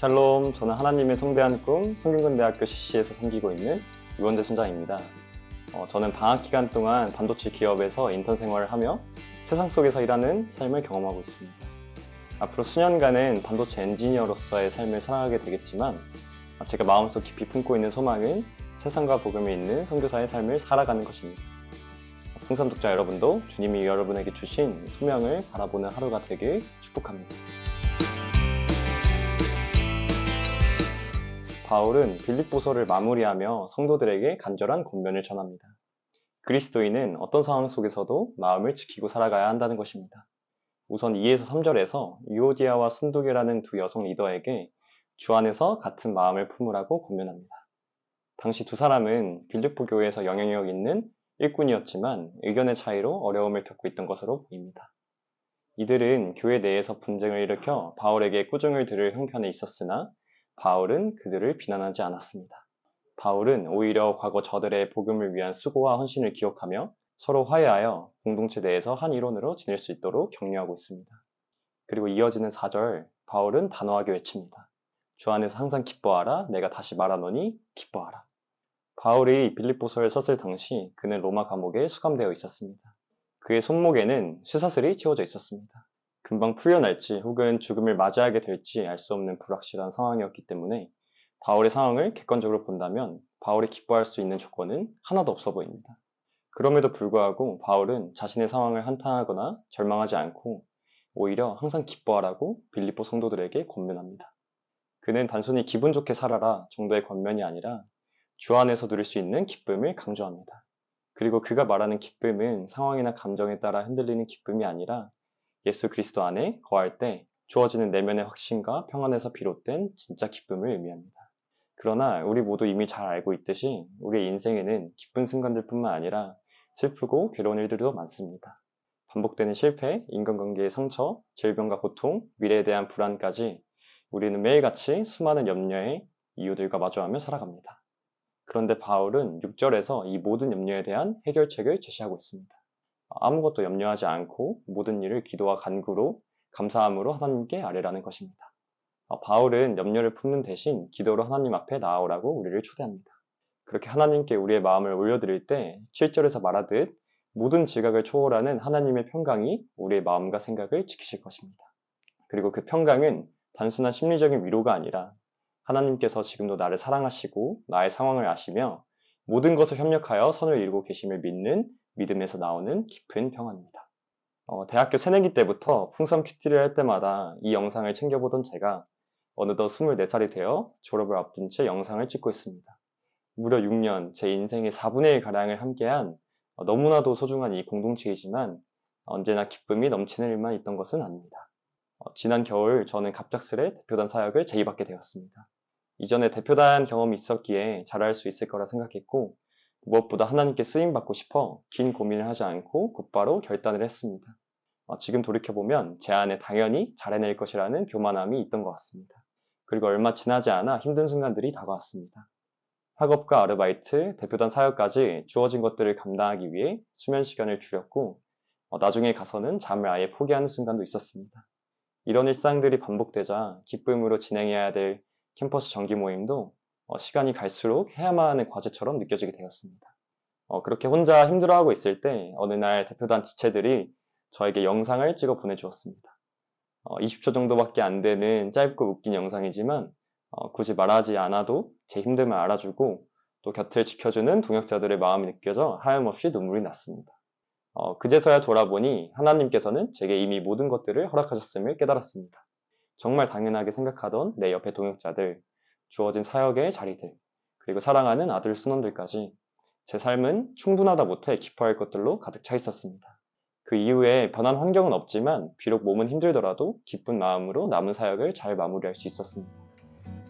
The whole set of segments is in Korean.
샬롬, 저는 하나님의 성대한 꿈 성균관대학교 CC에서 섬기고 있는 유원재 순장입니다. 어, 저는 방학 기간 동안 반도체 기업에서 인턴 생활을 하며 세상 속에서 일하는 삶을 경험하고 있습니다. 앞으로 수년간은 반도체 엔지니어로서의 삶을 살아가게 되겠지만 어, 제가 마음속 깊이 품고 있는 소망은 세상과 복음이 있는 선교사의 삶을 살아가는 것입니다. 풍삼 독자 여러분도 주님이 여러분에게 주신 소명을 바라보는 하루가 되길 축복합니다. 바울은 빌립보서를 마무리하며 성도들에게 간절한 권면을 전합니다. 그리스도인은 어떤 상황 속에서도 마음을 지키고 살아가야 한다는 것입니다. 우선 2에서 3절에서 유오디아와 순두계라는 두 여성 리더에게 주 안에서 같은 마음을 품으라고 권면합니다. 당시 두 사람은 빌립보 교회에서 영향력 있는 일꾼이었지만 의견의 차이로 어려움을 겪고 있던 것으로 보입니다. 이들은 교회 내에서 분쟁을 일으켜 바울에게 꾸중을 들을 형편에 있었으나 바울은 그들을 비난하지 않았습니다. 바울은 오히려 과거 저들의 복음을 위한 수고와 헌신을 기억하며 서로 화해하여 공동체 내에서 한 일원으로 지낼 수 있도록 격려하고 있습니다. 그리고 이어지는 4절, 바울은 단호하게 외칩니다. 주 안에서 항상 기뻐하라, 내가 다시 말하노니 기뻐하라. 바울이 빌립보서를 썼을 당시 그는 로마 감옥에 수감되어 있었습니다. 그의 손목에는 쇠사슬이 채워져 있었습니다. 금방 풀려날지 혹은 죽음을 맞이하게 될지 알 수 없는 불확실한 상황이었기 때문에 바울의 상황을 객관적으로 본다면 바울이 기뻐할 수 있는 조건은 하나도 없어 보입니다. 그럼에도 불구하고 바울은 자신의 상황을 한탄하거나 절망하지 않고 오히려 항상 기뻐하라고 빌립보 성도들에게 권면합니다. 그는 단순히 기분 좋게 살아라 정도의 권면이 아니라 주 안에서 누릴 수 있는 기쁨을 강조합니다. 그리고 그가 말하는 기쁨은 상황이나 감정에 따라 흔들리는 기쁨이 아니라 예수 그리스도 안에 거할 때 주어지는 내면의 확신과 평안에서 비롯된 진짜 기쁨을 의미합니다. 그러나 우리 모두 이미 잘 알고 있듯이 우리의 인생에는 기쁜 순간들뿐만 아니라 슬프고 괴로운 일들도 많습니다. 반복되는 실패, 인간관계의 상처, 질병과 고통, 미래에 대한 불안까지 우리는 매일같이 수많은 염려의 이유들과 마주하며 살아갑니다. 그런데 바울은 6절에서 이 모든 염려에 대한 해결책을 제시하고 있습니다. 아무것도 염려하지 않고 모든 일을 기도와 간구로 감사함으로 하나님께 아뢰라는 것입니다. 바울은 염려를 품는 대신 기도로 하나님 앞에 나아오라고 우리를 초대합니다. 그렇게 하나님께 우리의 마음을 올려드릴 때 7절에서 말하듯 모든 지각을 초월하는 하나님의 평강이 우리의 마음과 생각을 지키실 것입니다. 그리고 그 평강은 단순한 심리적인 위로가 아니라 하나님께서 지금도 나를 사랑하시고 나의 상황을 아시며 모든 것을 협력하여 선을 이루고 계심을 믿는 믿음에서 나오는 깊은 평안입니다. 어, 대학교 새내기 때부터 풍선 큐티를 할 때마다 이 영상을 챙겨보던 제가 어느덧 24살이 되어 졸업을 앞둔 채 영상을 찍고 있습니다. 무려 6년, 제 인생의 4분의 1 가량을 함께한 어, 너무나도 소중한 이 공동체이지만 언제나 기쁨이 넘치는 일만 있던 것은 아닙니다. 어, 지난 겨울 저는 갑작스레 대표단 사역을 제의받게 되었습니다. 이전에 대표단 경험이 있었기에 잘할 수 있을 거라 생각했고 무엇보다 하나님께 쓰임 받고 싶어 긴 고민을 하지 않고 곧바로 결단을 했습니다. 어, 지금 돌이켜보면 제 안에 당연히 잘해낼 것이라는 교만함이 있던 것 같습니다. 그리고 얼마 지나지 않아 힘든 순간들이 다가왔습니다. 학업과 아르바이트, 대표단 사역까지 주어진 것들을 감당하기 위해 수면 시간을 줄였고 어, 나중에 가서는 잠을 아예 포기하는 순간도 있었습니다. 이런 일상들이 반복되자 기쁨으로 진행해야 될 캠퍼스 정기 모임도 어, 시간이 갈수록 해야만 하는 과제처럼 느껴지게 되었습니다. 어, 그렇게 혼자 힘들어하고 있을 때 어느 날 대표단 지체들이 저에게 영상을 찍어 보내주었습니다. 20초 정도밖에 안 되는 짧고 웃긴 영상이지만 어, 굳이 말하지 않아도 제 힘듦을 알아주고 또 곁을 지켜주는 동역자들의 마음이 느껴져 하염없이 눈물이 났습니다. 어, 그제서야 돌아보니 하나님께서는 제게 이미 모든 것들을 허락하셨음을 깨달았습니다. 정말 당연하게 생각하던 내 옆에 동역자들, 주어진 사역의 자리들, 그리고 사랑하는 아들 순원들까지 제 삶은 충분하다 못해 기뻐할 것들로 가득 차 있었습니다. 그 이후에 변한 환경은 없지만 비록 몸은 힘들더라도 기쁜 마음으로 남은 사역을 잘 마무리할 수 있었습니다.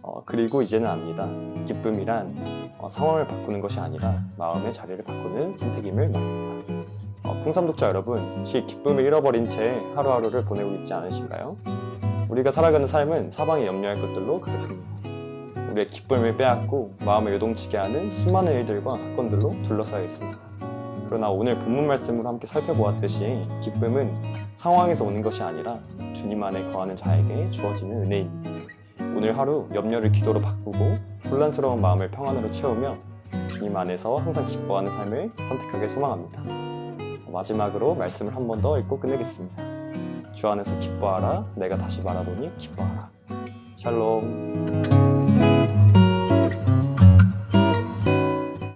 어, 그리고 이제는 압니다. 기쁨이란 어, 상황을 바꾸는 것이 아니라 마음의 자리를 바꾸는 선택임을 말합니다. 어, 풍삼독자 여러분, 혹시 기쁨을 잃어버린 채 하루하루를 보내고 있지 않으신가요? 우리가 살아가는 삶은 사방에 염려할 것들로 가득합니다. 우리의 기쁨을 빼앗고 마음을 요동치게 하는 수많은 일들과 사건들로 둘러싸여 있습니다. 그러나 오늘 본문 말씀으로 함께 살펴보았듯이 기쁨은 상황에서 오는 것이 아니라 주님 안에 거하는 자에게 주어지는 은혜입니다. 오늘 하루 염려를 기도로 바꾸고 혼란스러운 마음을 평안으로 채우며 주님 안에서 항상 기뻐하는 삶을 선택하길 소망합니다. 마지막으로 말씀을 한 번 더 읽고 끝내겠습니다. 주 안에서 기뻐하라. 내가 다시 말하노니 기뻐하라. 샬롬.